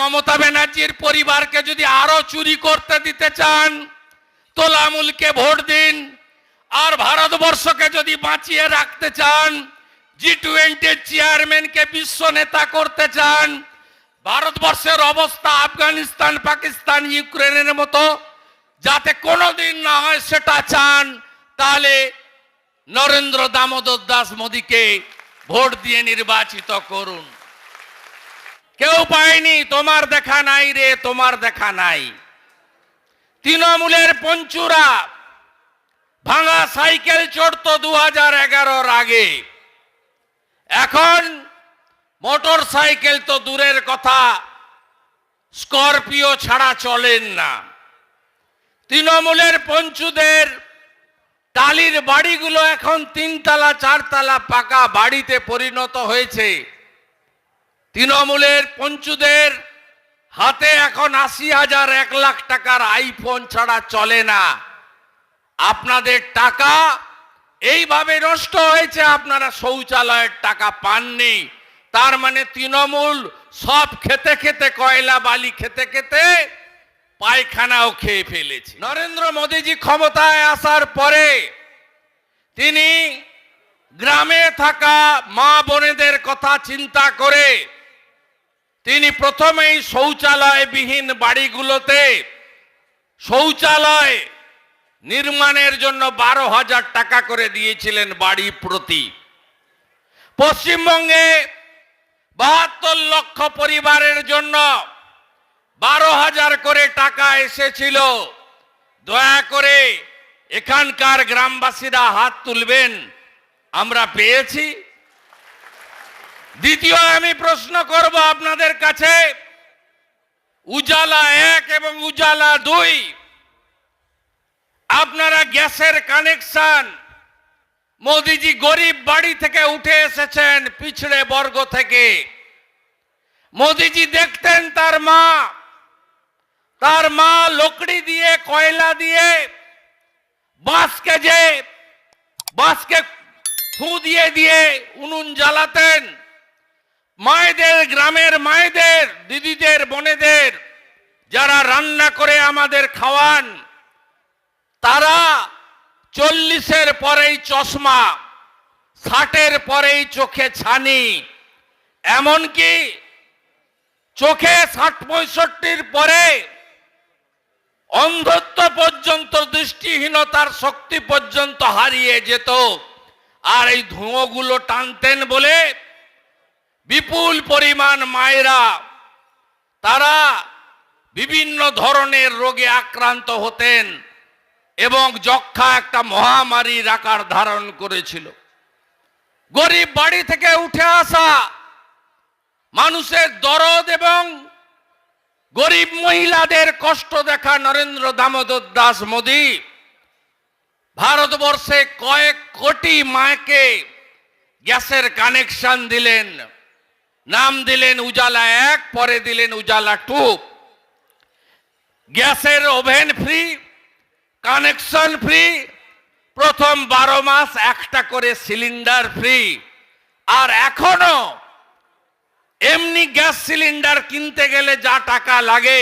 মমতা ব্যানার্জির পরিবারকে যদি আরও চুরি করতে দিতে চান, তোলামুলকে ভোট দিন। আর ভারতবর্ষকে যদি বাঁচিয়ে রাখতে চান, জি টোয়েন্টির চেয়ারম্যানকে বিশ্ব নেতা করতে চান, ভারতবর্ষের অবস্থা আফগানিস্তান, পাকিস্তান, ইউক্রেনের মতো, যাতে কোনোদিন না হয় সেটা চান, তাহলে নরেন্দ্র দামোদর দাস মোদীকে ভোট দিয়ে নির্বাচিত করুন। কেউ পায়নি, তোমার দেখা নাই রে, তোমার দেখা নাই। তৃণমূলের পঞ্চুরা ভাঙা সাইকেল চড়তো দু হাজার এগারোর আগে। এখন মোটর সাইকেল তো দূরের কথা, স্করপিও ছাড়া চলেন না। তৃণমূলের পঞ্চুদের টালির বাড়িগুলো এখন তিনতলা, চারতলা পাকা বাড়িতে পরিণত হয়েছে। তৃণমূলের পঞ্চুদের হাতে এখন আশি হাজার এক লাখ টাকার আইফোন ছাড়া চলে না। আপনাদের টাকা এইভাবে নষ্ট হয়েছে, আপনারা শৌচালয়ের টাকা পাননি। তার মানে তৃণমূল সব খেতে খেতে কয়লা বালি খেতে খেতে পায়খানাও খেয়ে ফেলেছে। নরেন্দ্র মোদীজি ক্ষমতায় আসার পরে তিনি গ্রামে থাকা মা বোনেদের কথা চিন্তা করে তিনি প্রথমেই শৌচালয়বিহীন বাড়িগুলোতে শৌচালয় নির্মাণের জন্য বারো হাজার টাকা করে দিয়েছিলেন বাড়ি প্রতি। পশ্চিমবঙ্গে বাহাত্তর লক্ষ পরিবারের জন্য বারো হাজার করে টাকা এসেছিল। দয়া করে এখানকার গ্রামবাসীরা হাত তুলবেন, আমরা পেয়েছি। দ্বিতীয় আমি প্রশ্ন করব আপনাদের কাছে। উজালা এক এবং উজালা দুই। আপনারা গ্যাসের কানেকশন। মোদিজি গরিব বাড়ি থেকে উঠে এসেছেন পিছড়ে বর্গ থেকে। মোদিজি দেখতেন তার মা। তার মা লকড়ি দিয়ে, কয়লা দিয়ে, বাঁশকে যে, বাঁশকে ফু দিয়ে দিয়ে উনুন জ্বালাতেন। মায়েদের, গ্রামের মায়েদের, দিদিদের, বোনেদের যারা রান্না করে আমাদের খাওয়ান, তারা চল্লিশের পরেই চশমা, ষাটের পরেই চোখে ছানি। এমনকি চোখে ষাট পঁয়ষট্টির পরে অন্ধত্ব পর্যন্ত, দৃষ্টিহীনতার শক্তি পর্যন্ত হারিয়ে যেত। আর এই ধুঁয়োগুলো টানতেন বলে বিপুল পরিমাণ মায়েরা, তারা বিভিন্ন ধরনের রোগে আক্রান্ত হতেন এবং যক্ষা একটা মহামারীর আকার ধারণ করেছিল। গরিব বাড়ি থেকে উঠে আসা মানুষের দরদ এবং গরিব মহিলাদের কষ্ট দেখা নরেন্দ্র দামোদর দাস মোদী ভারতবর্ষে কয়েক কোটি মাকে গ্যাসের কানেকশন দিলেন। নাম দিলেন উজালা এক, পরে দিলেন উজালা টু। গ্যাসের ওভেন ফ্রি, কানেকশন ফ্রি, প্রথম বারো মাস একটা করে সিলিন্ডার ফ্রি। আর এখনও এমনি গ্যাস সিলিন্ডার কিনতে গেলে যা টাকা লাগে,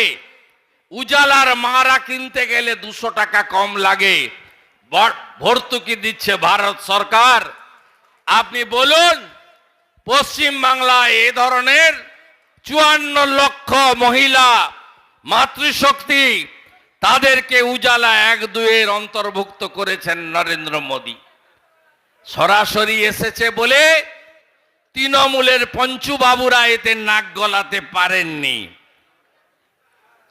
উজালার মারা কিনতে গেলে দুশো টাকা কম লাগে। ভর্তুকি দিচ্ছে ভারত সরকার। আপনি বলুন পশ্চিম বাংলায় এ ধরনের চুয়ান্ন লক্ষ মহিলা মাতৃশক্তি তাদেরকে উজালা এক দুয়ের অন্তর্ভুক্ত করেছেন নরেন্দ্র মোদী। সরাসরি এসেছে বলে তৃণমূলের পঞ্চুবাবুরা এতে নাক গলাতে পারেননি।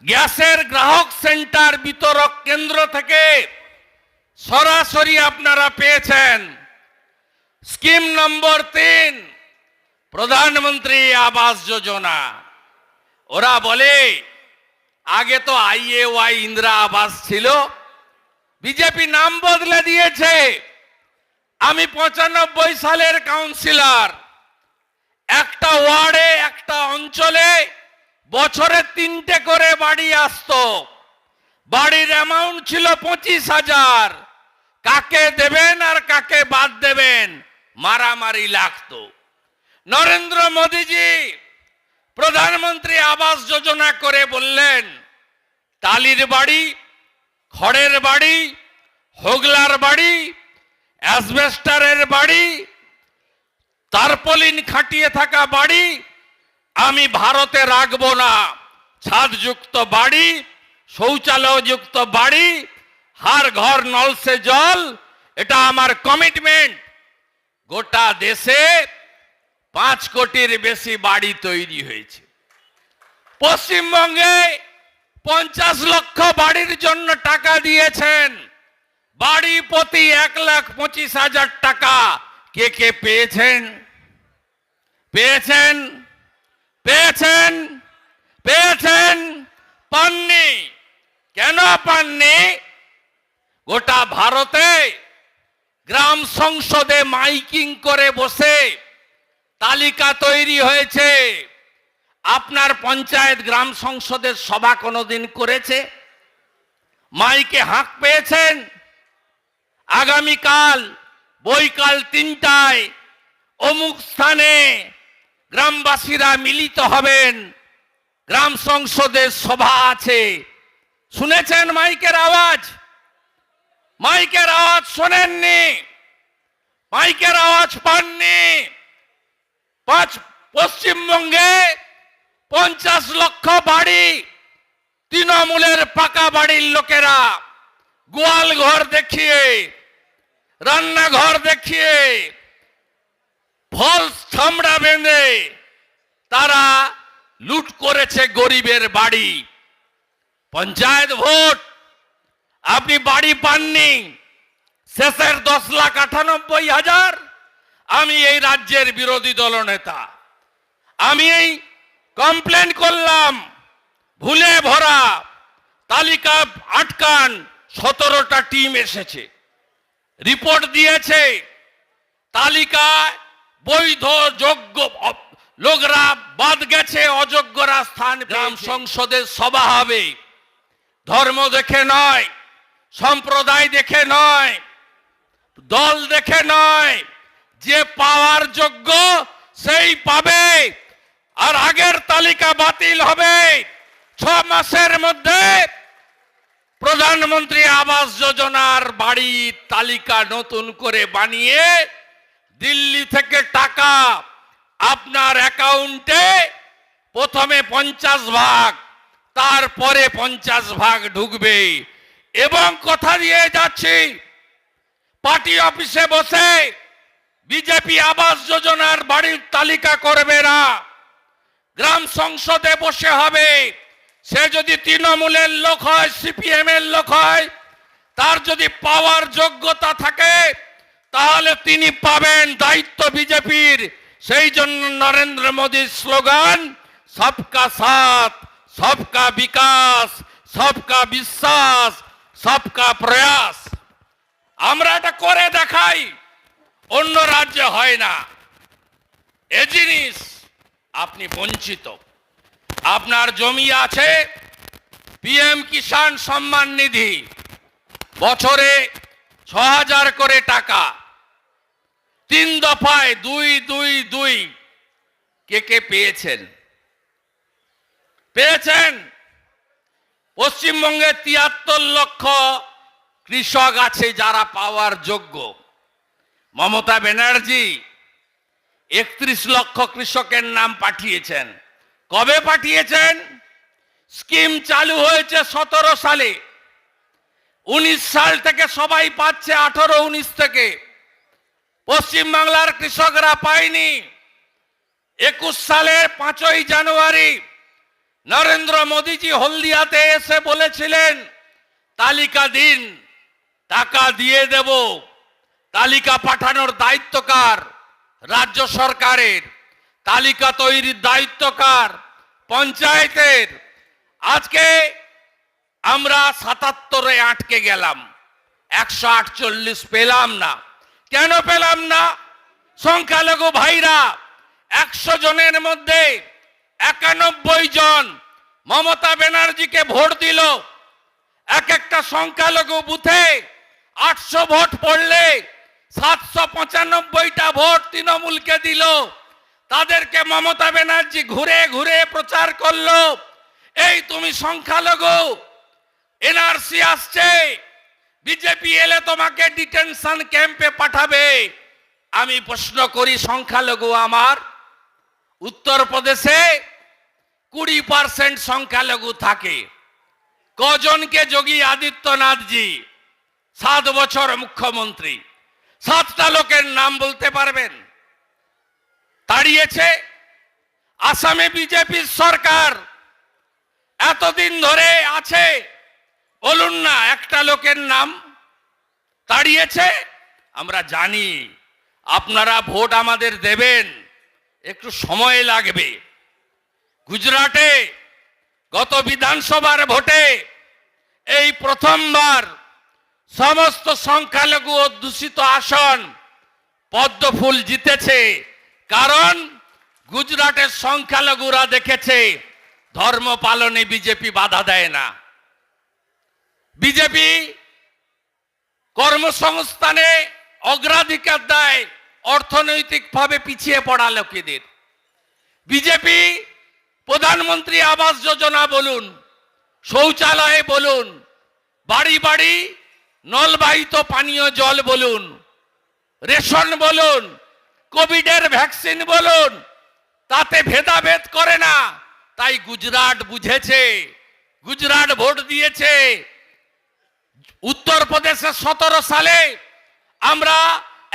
গ্যাসের গ্রাহক সেন্টার বিতরক কেন্দ্র থেকে সরাসরি আপনারা পেয়েছেন। স্কিম নম্বর তিন প্রধানমন্ত্রী আবাস যোজনা। ওরা বলে, আগে তো আইএ ওয়াই ইন্দিরা আবাস ছিল, বিজেপি নাম বদলে দিয়েছে। আমি পঁচানব্বই সালের কাউন্সিলর। একটা ওয়ার্ডে, একটা অঞ্চলে বছরে তিনটে করে বাড়ি আসতো। বাড়ির অ্যামাউন্ট ছিল পঁচিশ হাজার। কাকে দেবেন আর কাকে বাদ দেবেন, মারামারি লাগতো। নরেন্দ্র মোদীজি প্রধানমন্ত্রী আবাস যোজনা করে বললেন, টালির বাড়ি, খড়ের বাড়ি, হোগলার বাড়ি, অ্যাসবেস্টারের বাড়ি, তারপলিন খাটিয়ে থাকা বাড়ি আমি ভারতে রাখব না। ছাদযুক্ত বাড়ি, শৌচালয়যুক্ত বাড়ি, হার ঘর নলসে জল, এটা আমার কমিটমেন্ট গোটা দেশে পাঁচ কোটির বেশি বাড়ি তৈরি হয়েছে। পশ্চিমবঙ্গে পঞ্চাশ লক্ষ বাড়ির জন্য টাকা দিয়েছেন। বাড়ি প্রতি এক লাখ পঁচিশ হাজার টাকা। কে কে পেয়েছেন? পেয়েছেন? পেয়েছেন? পেয়েছেন? পাননি। কেন পাননি? গোটা ভারতে গ্রাম সংসদে মাইকিং করে বসে তালিকা তৈরি হয়েছে। আপনার পঞ্চায়েত গ্রাম সংসদের সভা কোনোদিন করেছে? মাইকে হাঁক পেয়েছেন? আগামীকাল, বৈকাল তিনটায় অমুক স্থানে গ্রামবাসীরা মিলিত হবেন। গ্রাম সংসদের সভা আছে। শুনেছেন মাইকের আওয়াজ? মাইকের আওয়াজ শোনেননি? মাইকের আওয়াজ পাননি? পাঁচ পশ্চিমবঙ্গে পঞ্চাশ লক্ষ বাড়ি, তৃণমূলের পাকা বাড়ির লোকেরা, গোয়াল ঘর দেখিয়ে, রান্নাঘর দেখিয়ে, ফলস থামড়া বেঁধে তারা লুট করেছে গরিবের বাড়ি। পঞ্চায়েত ভোট, আপনি বাড়ি পাননি, শেষের দশ লাখ আটানব্বই হাজার আমি এই রাজ্যের বিরোধী দলনেতা আমি এই কমপ্লেন করলাম ভুলে ভরা তালিকা আটকান সতেরোটা টিম এসেছে। রিপোর্ট দিয়েছে তালিকায় বৈধ যোগ্য লোকরা বাদ গেছে অযোগ্যরা স্থান গ্রাম সংসদের সভা হবে। ধর্ম দেখে নয় সম্প্রদায় দেখে নয় দল দেখে নয় যে পাওয়ার যোগ্য সেই পাবে। আর আগের তালিকা বাতিল হবে। ছ মাসের মধ্যে প্রধানমন্ত্রী আবাস যোজনার বাড়ির তালিকা নতুন করে বানিয়ে দিল্লি থেকে টাকা আপনার অ্যাকাউন্টে প্রথমে পঞ্চাশ ভাগ, তারপরে পঞ্চাশ ভাগ ঢুকবে। এবং কথা দিয়ে যাচ্ছি, পার্টি অফিসে বসে বিজেপি আবাস যোজনার বাড়ির তালিকা করবে না। গ্রাম সংসদে বসে হবে। সে যদি তৃণমূলের লোক হয় সিপিএম এর লোক হয়, তার যদি পাওয়ার যোগ্যতা থাকে, তাহলে তিনি পাবেন দায়িত্ব বিজেপির সেই জন্য নরেন্দ্র মোদীর স্লোগান, সবকা সাথ, সবকা বিকাশ, সবকা বিশ্বাস, সবকা প্রয়াস। আমরা এটা করে দেখাই। অন্য রাজ্যে হয় না। এ জিনিস আপনি বঞ্চিত। আপনার জমি আছে পিএম কিষাণ সম্মান নিধি। বছরে ছ হাজার করে টাকা। তিন দফায় দুই দুই দুই। কে কে পেয়েছেন? পেয়েছেন পশ্চিমবঙ্গে তিয়াত্তর লক্ষ কৃষক আছে যারা পাওয়ার যোগ্য। মমতা ব্যানার্জি একত্রিশ লক্ষ কৃষকের নাম পাঠিয়েছেন। কবে পাঠিয়েছেন? স্কিম চালু হয়েছে সতেরো সালে। উনিশ সাল থেকে সবাই পাচ্ছে আঠারো উনিশ থেকে। পশ্চিমবাংলার কৃষকরা পায়নি। একুশ সালের পাঁচই জানুয়ারি নরেন্দ্র মোদীজি হলদিয়াতে এসে বলেছিলেন, তালিকা দিন, টাকা দিয়ে দেব। তালিকা পাঠানোর দায়িত্ব কার? রাজ্য সরকারের। তালিকা তৈরির দায়িত্ব কার? পঞ্চায়েতের। আজকে আমরা সাতাত্তরে আটকে গেলাম। একশো আটচল্লিশ পেলাম না। কেন পেলাম না? সংখ্যালঘু ভাইরা, একশো জনের মধ্যে একানব্বই জন মমতা ব্যানার্জিকে ভোট দিল। এক একটা সংখ্যালঘু বুথে আটশো ভোট পড়লে সাতশো পঁচানব্বইটা ভোট তৃণমূলকে দিল। তাদেরকে মমতা ব্যানার্জি ঘুরে ঘুরে প্রচার করল। এই তুমি সংখ্যালঘু এনআরসি আসছে। বিজেপি এলে তোমাকে ডিটেনশন ক্যাম্পে পাঠাবে। আমি প্রশ্ন করি, সংখ্যালঘু আমার, উত্তরপ্রদেশে কুড়ি পার্সেন্ট সংখ্যালঘু থাকে। কজনকে যোগী আদিত্যনাথজি সাত বছর মুখ্যমন্ত্রী। সাতটা লোকের নাম বলতে পারবেন। তাড়িয়েছে আসামে বিজেপির সরকার। এতদিন ধরে আছে। বলুন না, একটা লোকের নাম তাড়িয়েছে আমরা জানি, আপনারা ভোট আমাদের দেবেন। একটু সময় লাগবে। গুজরাটে গত বিধানসভার ভোটে এই প্রথমবার সমস্ত সংখ্যালঘু অধ্যুষিত আসন পদ্মফুল জিতেছে। কারণ গুজরাটের সংখ্যালঘুরা দেখেছে, ধর্ম পালনে বিজেপি বাধা দেয় না। বিজেপি কর্মসংস্থানে অগ্রাধিকার দেয়, অর্থনৈতিকভাবে পিছিয়ে পড়া লোকেদের। বিজেপি, প্রধানমন্ত্রী আবাস যোজনা বলুন, শৌচালয়ে বলুন, বাড়ি বাড়ি নলবাহিত পানীয় জল বলুন, রেশন বলুন, কোভিডের ভ্যাকসিন বলুন, তাতে ভেদাভেদ করে না। তাই গুজরাট বুঝেছে, গুজরাট ভোট দিয়েছে। উত্তরপ্রদেশে সতেরো সালে আমরা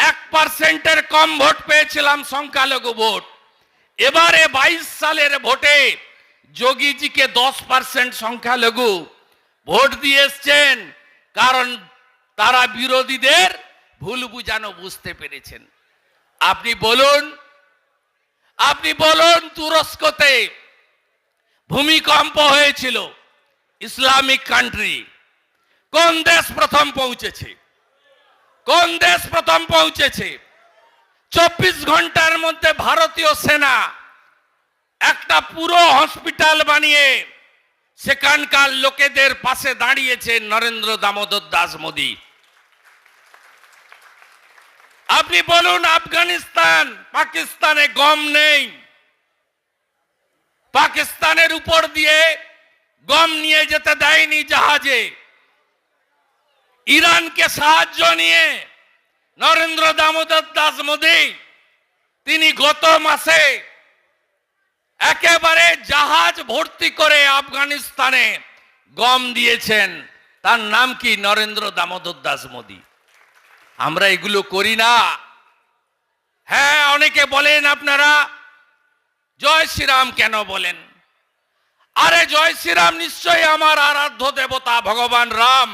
এক পার্সেন্টের কম ভোট পেয়েছিলাম সংখ্যালঘু ভোট। এবারে বাইশ সালের ভোটে যোগীজিকে দশ পার্সেন্ট সংখ্যালঘু ভোট দিয়ে এসছেন, কারণ তারা বিরোধীদের ভুল বুঝানো বুঝতে পেরেছেন। আপনি বলুন আপনি বলুন তুরস্কতে ভূমিকম্প হয়েছিল, ইসলামিক কান্ট্রি। কোন দেশ প্রথম পৌঁছেছে? কোন দেশ প্রথম পৌঁছেছে? চব্বিশ ঘণ্টার মধ্যে ভারতীয় সেনা একটা পুরো হসপিটাল বানিয়ে সেখানকার লোকেদের পাশে দাঁড়িয়েছে নরেন্দ্র দামোদর দাস মোদী। আপনি বলুন, আফগানিস্তান, পাকিস্তানে গম নেই। পাকিস্তানের উপর দিয়ে গম নিয়ে যেতে দেয়নি জাহাজে। ইরানকে সাহায্য নিয়ে নরেন্দ্র দামোদর দাস মোদী, তিনি গত মাসে একেবারে জাহাজ ভর্তি করে আফগানিস্তানে গম দিয়েছেন। তার নাম কি? নরেন্দ্র দামোদর দাস মোদী। আমরা এগুলো করি না। হ্যাঁ অনেকে বলেন আপনারা, জয় শ্রীরাম কেন বলেন? আরে জয় শ্রীরাম নিশ্চয়ই আমার আরাধ্য দেবতা ভগবান রাম।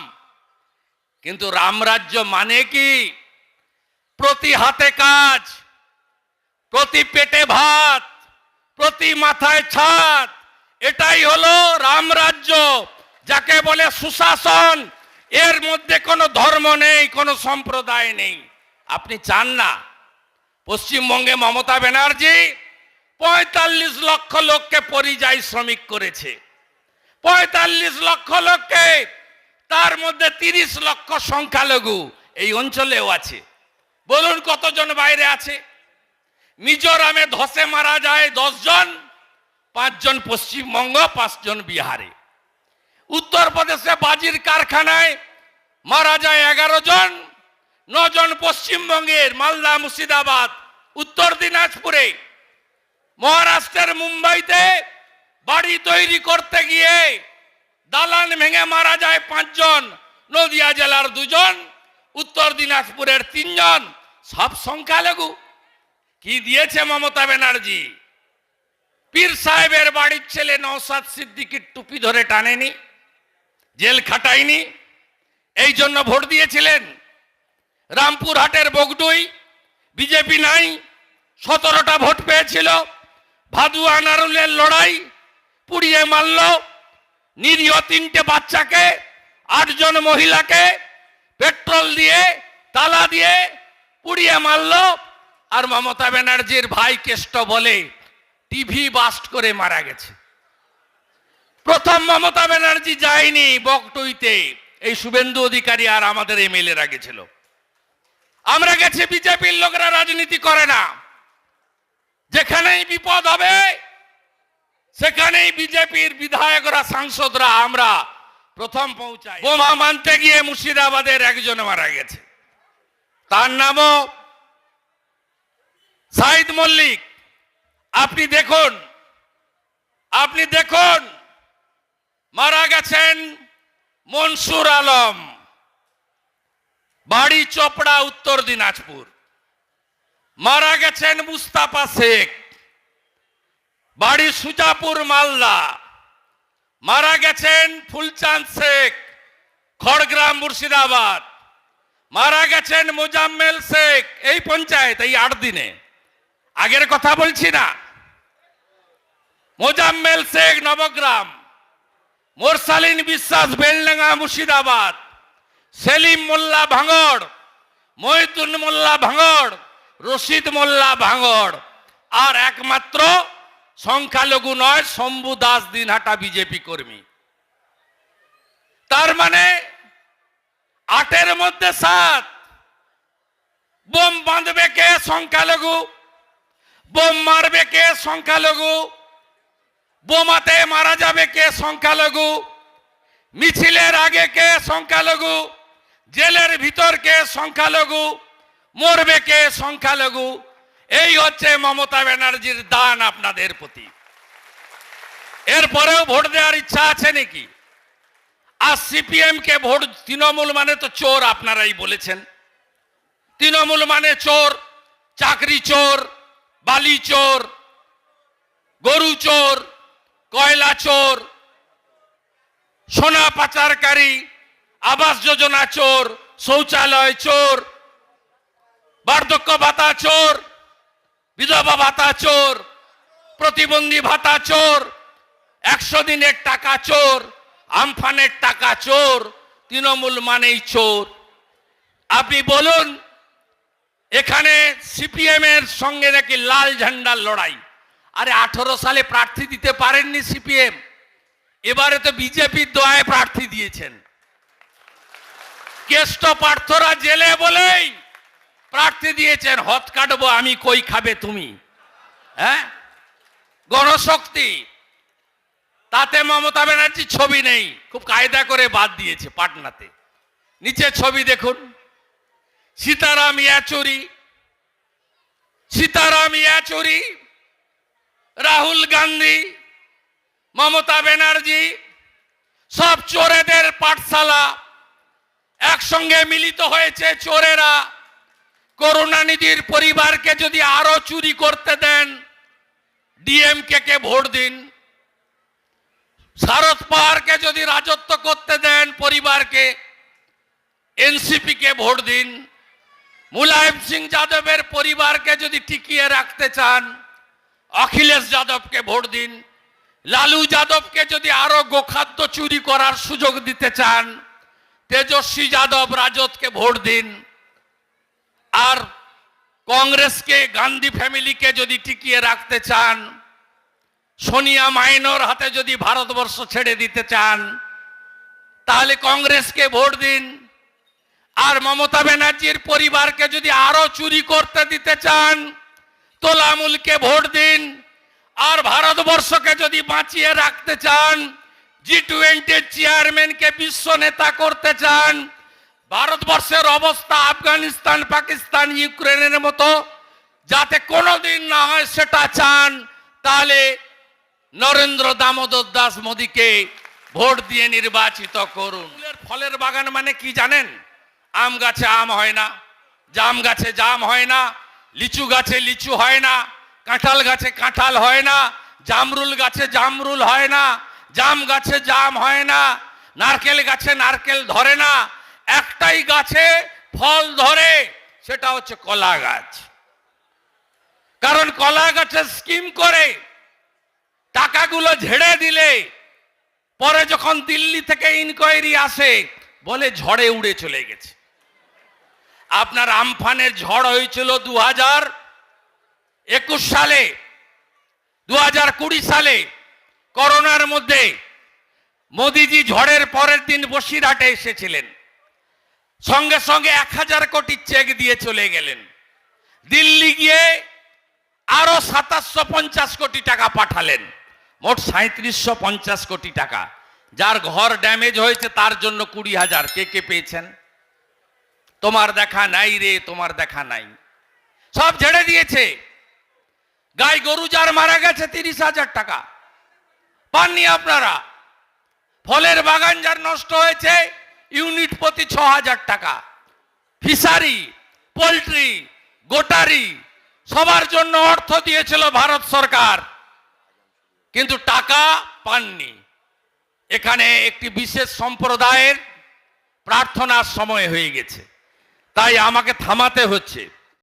কিন্তু রামরাজ্য মানে কি? প্রতি হাতে কাজ, প্রতি পেটে ভাত, প্রতি মাথায় ছাদ, এটাই হলো রামরাজ্য যাকে বলে সুশাসন এর মধ্যে কোনো ধর্ম নেই, কোনো সম্প্রদায় নেই। আপনি চান না? পশ্চিমবঙ্গে মমতা ব্যানার্জি পঁয়তাল্লিশ লক্ষ লোককে পরিযায়ী শ্রমিক করেছে। পঁয়তাল্লিশ লক্ষ লোককে, তার মধ্যে তিরিশ লক্ষ সংখ্যালঘু এই অঞ্চলেও আছে। বলুন কতজন বাইরে আছে? মিজোরামে ধসে মারা যায় দশজন, পাঁচজন পশ্চিমবঙ্গ, পাঁচজন বিহারে। উত্তরপ্রদেশে বাজির কারখানায় মারা যায় এগারো জন নজন পশ্চিমবঙ্গের, মালদা, মুর্শিদাবাদ, উত্তর দিনাজপুরে। মহারাষ্ট্রের মুম্বাইতে বাড়ি তৈরি করতে গিয়ে দালান ভেঙে মারা যায় পাঁচজন নদিয়া জেলার দুজন, উত্তর দিনাজপুরের তিনজন। সব সংখ্যালঘু। কি দিয়েছে মমতা ব্যানার্জি? পীর সাহেবের বাড়ির ছেলে নৌসাদ সিদ্দিকির টুপি ধরে টানেনি। জেল খাটায়নি এই জন্য ভোট দিয়েছিলেন। রামপুরহাটের বগডুই, বিজেপি নাই, সতেরোটা ভোট পেয়েছিল। ভাদু আনারুলের লড়াই পুড়িয়ে মারল। নিরীহ তিনটে বাচ্চাকে, আটজন মহিলাকে পেট্রোল দিয়ে, তালা দিয়ে পুড়িয়ে মারল। আর মমতা ব্যানার্জির ভাই কেষ্ট বলে টিভি বাস্ট করে মারা গেছে। প্রথম মমতা ব্যানার্জি যায়নি বকটুইতে। এই শুভেন্দু অধিকারী আর আমাদের এমএলএ গেছিল। আমরা গেছি, বিজেপির লোকেরা রাজনীতি করে না। যেখানেই বিপদ হবে, সেখানেই বিজেপির বিধায়করা, সাংসদরা আমরা প্রথম পৌঁছাই। বোমা মানতে গিয়ে মুর্শিদাবাদের একজন মারা গেছে। তার নামও সাইদ মল্লিক। আপনি দেখুন আপনি দেখুন। মারা গেছেন মনসুর আলম। বাড়ি চোপড়া, উত্তর দিনাজপুর। মারা গেছেন মুস্তাফা শেখ। বাড়ি সুজাপুর, মালদা। মারা গেছেন ফুলচাঁদ শেখ, খড়গ্রাম, মুর্শিদাবাদ। মারা গেছেন মোজাম্মেল শেখ, এই পঞ্চায়েত, এই আট দিনে। আগের কথা বলছি না। মোজাম্মেল শেখ, নবগ্রাম। মোরসালিন বিশ্বাস বেলডাঙ্গা মুর্শিদাবাদ, সেলিম মোল্লা ভাঙড় মহিতুন মোল্লা ভাঙড়, রশিদ মোল্লা ভাঙড়। আর একমাত্র সংখ্যালঘু নয়, শম্ভু দাস দিনহাটা বিজেপি কর্মী। তার মানে আটের মধ্যে সাত। বোম বাঁধবে কে সংখ্যালঘু? বোম মারবে কে সংখ্যালঘু? বোমাতে মারা যাবে কে সংখ্যালঘু? মিছিলের আগে কে সংখ্যালঘু? জেলের ভিতর কে সংখ্যালঘু? মরবে কে সংখ্যালঘু? এই হচ্ছে মমতা ব্যানার্জির দান আপনাদের প্রতি। এরপরেও ভোট দেওয়ার ইচ্ছা আছে নাকি? আর সিপিএম কে ভোট, তৃণমূল মানে তো চোর, আপনারাই বলেছেন। তৃণমূল মানে চোর, চাকরি চোর, বালি চোর, গরু চোর কয়লা চোর, সোনা পাচারকারী, আবাস যোজনা চোর, শৌচালয় চোর, বার্ধক্য ভাতা চোর, বিধবা ভাতা চোর, প্রতিবন্ধী ভাতা চোর, একশো দিনের টাকা চোর, আমফানের টাকা চোর, তৃণমূল মানেই চোর। আপনি বলুন, এখানে সিপিএম এর সঙ্গে নাকি লাল ঝান্ডার লড়াই? আরে আঠারো সালে প্রার্থী দিতে পারেননি সিপিএম। এবারে তো বিজেপির দোয়ায় প্রার্থী দিয়েছেন। কেষ্ট পার্থরা জেলে বলেই প্রার্থী দিয়েছেন হত কাটবো আমি, কই খাবে তুমি? হ্যাঁ? গণশক্তি। তাতে মমতা ব্যানার্জির ছবি নেই, খুব কায়দা করে বাদ দিয়েছে পাটনাতে। নিচে ছবি দেখুন। সীতারাম ইয়াচুরি। সীতারাম ইয়াচুরি রাহুল গান্ধী, মমতা ব্যানার্জি, সব চোরেদের পাঠশালা একসঙ্গে মিলিত হয়েছে চোরেরা। করুণানিধির পরিবারকে যদি আরও চুরি করতে দেন, ডিএমকে কে ভোট দিন? শারদ পাহাড়কে যদি রাজত্ব করতে দেন পরিবারকে, এনসিপি কে ভোট দিন? মুলায়ম সিং যাদবের পরিবারকে যদি টিকিয়ে রাখতে চান অখিলেশ যাদবকে ভোট দিন। লালু যাদবকে যদি আরও গোখাদ্য চুরি করার সুযোগ দিতে চান, তেজস্বী যাদব রাজতকে ভোট দিন। আর কংগ্রেসকে, গান্ধী ফ্যামিলিকে যদি টিকিয়ে রাখতে চান, সোনিয়া মাইনর হাতে যদি ভারতবর্ষ ছেড়ে দিতে চান, তাহলে কংগ্রেসকে ভোট দিন। আর মমতা ব্যানার্জির পরিবারকে যদি আরও চুরি করতে দিতে চান তোলামুলকে ভোট দিন। আর ভারতবর্ষকে যদি বাঁচিয়ে রাখতে চান জি টোয়েন্টির চেয়ারম্যানকে বিশ্ব নেতা করতে চান, ভারতবর্ষের অবস্থা আফগানিস্তান, পাকিস্তান, ইউক্রেনের মতো, যাতে কোনোদিন না হয় সেটা চান, তাহলে নরেন্দ্র দামোদর দাস মোদীকে ভোট দিয়ে নির্বাচিত করুন। ফুলের ফলের বাগান মানে কি জানেন? আম গাছে আম হয় না, জাম গাছে জাম হয় না লিচু গাছে লিচু হয় না, কাঁঠাল গাছে কাঁঠাল হয় না, জামরুল গাছে জামরুল হয় না, জাম গাছে জাম হয় না, নারকেল গাছে নারকেল ধরে না, একটাই গাছে ফল ধরে, সেটা হচ্ছে কলা গাছ। কারণ কলা গাছে স্কিম করে, টাকাগুলো ঝেড়ে দিলে, পরে যখন দিল্লি থেকে ইনকোয়ারি আসে, বলে ঝড়ে উড়ে চলে গেছে। আপনার আমফানের ঝড় হয়েছিল দু হাজার একুশ সালে দু হাজার কুড়ি সালে, করোনার মধ্যে মোদিজি ঝড়ের পরের দিন বসিরহাটে এসেছিলেন। সঙ্গে সঙ্গে এক হাজার কোটি চেক দিয়ে চলে গেলেন। দিল্লি গিয়ে আরও সাতাশশো পঞ্চাশ কোটি টাকা পাঠালেন। মোট সাঁত্রিশশো পঞ্চাশ কোটি টাকা। যার ঘর ড্যামেজ হয়েছে, তার জন্য কুড়ি হাজার। কে কে পেয়েছেন? তোমার দেখা নাই রে, তোমার দেখা নাই। সব ঝেড়ে দিয়েছে। গাই গরু যার মারা গেছে তিরিশ হাজার টাকা। পাননি আপনারা। ফলের বাগান যার নষ্ট হয়েছে, ইউনিট প্রতি ছ হাজার টাকা। ফিশারি, পোলট্রি, গোটারি, সবার জন্য অর্থ দিয়েছিল ভারত সরকার। কিন্তু টাকা পাননি। এখানে একটি বিশেষ সম্প্রদায়ের প্রার্থনার সময় হয়ে গেছে। তাই আমাকে থামাতে হচ্ছে।